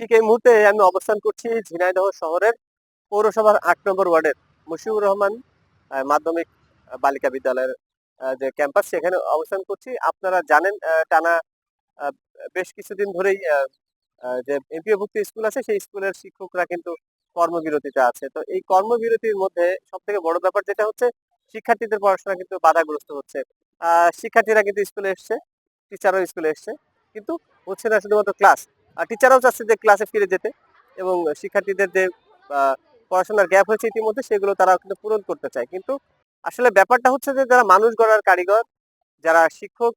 ঠিক এই মুহূর্তে আমি অবস্থান করছি ঝিনাইদহ শহরের পৌরসভার আট নম্বর ওয়ার্ডের মুশিবুর রহমান মাধ্যমিক বালিকা বিদ্যালয়ের যে ক্যাম্পাস সেখানে অবস্থান করছি। আপনারা জানেন টানা বেশ কিছুদিন ধরেই যে এমপিওভুক্ত স্কুল আছে সেই স্কুলের শিক্ষকরা কিন্তু কর্মবিরতিতে আছে। তো এই কর্মবিরতির মধ্যে সব থেকে বড় ব্যাপার যেটা হচ্ছে, শিক্ষার্থীদের পড়াশোনা কিন্তু বাধাগ্রস্ত হচ্ছে। শিক্ষার্থীরা কিন্তু স্কুলে এসছে, টিচারও স্কুলে এসছে, কিন্তু হচ্ছে না শুধুমাত্র ক্লাস টিচাররাও চাচ্ছে যে ক্লাসে ফিরে যেতে এবং শিক্ষার্থীদের যে পড়াশোনার গ্যাপ হয়েছে ইতিমধ্যে, সেগুলো তারা কিন্তু পূরণ করতে চায়। কিন্তু আসলে ব্যাপারটা হচ্ছে যে, যারা মানুষ গড়ার কারিগর, যারা শিক্ষক,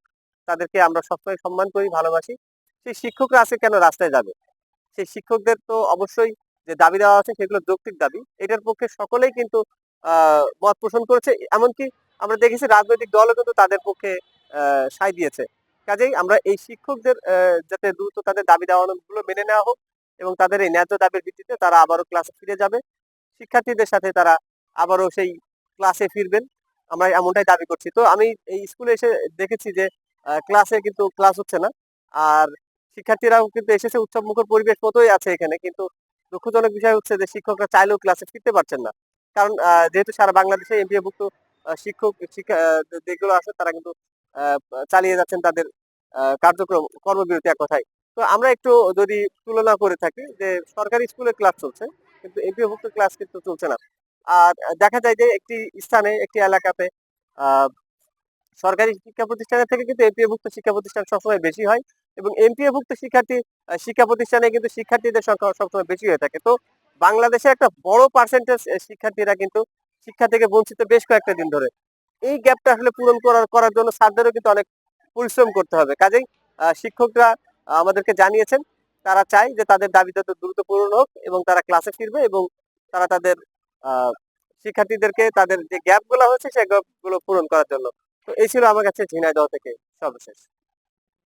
তাদেরকে আমরা সবসময় সম্মান করি, ভালোবাসি। সেই শিক্ষকরা আছে কেন রাস্তায় যাবে? সেই শিক্ষকদের তো অবশ্যই যে দাবি দেওয়া আছে, সেগুলো যৌক্তিক দাবি। এটার পক্ষে সকলেই কিন্তু আহ মত পোষণ করেছে। এমনকি আমরা দেখেছি রাজনৈতিক দলও কিন্তু তাদের পক্ষে আহ সায় দিয়েছে। কাজেই আমরা এই শিক্ষকদের যাতে দ্রুত তাদের দাবি দেওয়াগুলো মেনে নেওয়া হোক এবং তাদের এই ন্যায্য দাবির ভিত্তিতে তারা আবারও ক্লাসে ফিরে যাবে। শিক্ষার্থীদের সাথে তারা আবারও সেই ক্লাসে ফিরবেন। আমরা এমনটাই দাবি করছি। তো আমি এই স্কুলে এসে দেখেছি যে ক্লাসে কিন্তু ক্লাস হচ্ছে না। আর শিক্ষার্থীরাও কিন্তু এসেছে উৎসব মুখর পরিবেশ মতোই আছে এখানে। কিন্তু দুঃখজনক বিষয় হচ্ছে যে, শিক্ষকরা চাইলেও ক্লাসে ফিরতে পারছেন না। কারণ যেহেতু সারা বাংলাদেশে এমপিএভুক্ত শিক্ষক, শিক্ষা যেগুলো আছে তারা কিন্তু চালিয়ে যাচ্ছেন তাদের কার্যক্রম, কর্মবিরতি এক কথায়। তো আমরা একটু যদি তুলনা করে থাকি যে সরকারি স্কুলে ক্লাস চলছে, কিন্তু এমপিওভুক্ত ক্লাস কিন্তু চলছে না। আর দেখা যায় যে একটি স্থানে, একটি এলাকাতে সরকারি শিক্ষা প্রতিষ্ঠানের থেকে কিন্তু এমপিওভুক্ত শিক্ষা প্রতিষ্ঠান সবসময় বেশি হয় এবং এমপিওভুক্ত শিক্ষার্থী শিক্ষা প্রতিষ্ঠানে কিন্তু শিক্ষার্থীদের সংখ্যা সবসময় বেশি হয়ে থাকে। তো বাংলাদেশে একটা বড় পার্সেন্টেজ শিক্ষার্থীরা কিন্তু শিক্ষা থেকে বঞ্চিত বেশ কয়েকটা দিন ধরে। এই গ্যাপটা আসলে পূরণ করার করার জন্য স্যারদেরও কিন্তু অনেক পরিশ্রম করতে হবে। কাজেই শিক্ষকরা আমাদেরকে জানিয়েছেন, তারা চায় যে তাদের দাবি যত দ্রুত পূরণ হোক এবং তারা ক্লাসে ফিরবে এবং তারা তাদের শিক্ষার্থীদেরকে তাদের যে গ্যাপগুলো হয়েছে সেই গ্যাপগুলো পূরণ করার জন্য। তো এই ছিল আমার কাছে ঝিনাইদহ থেকে সর্বশেষ।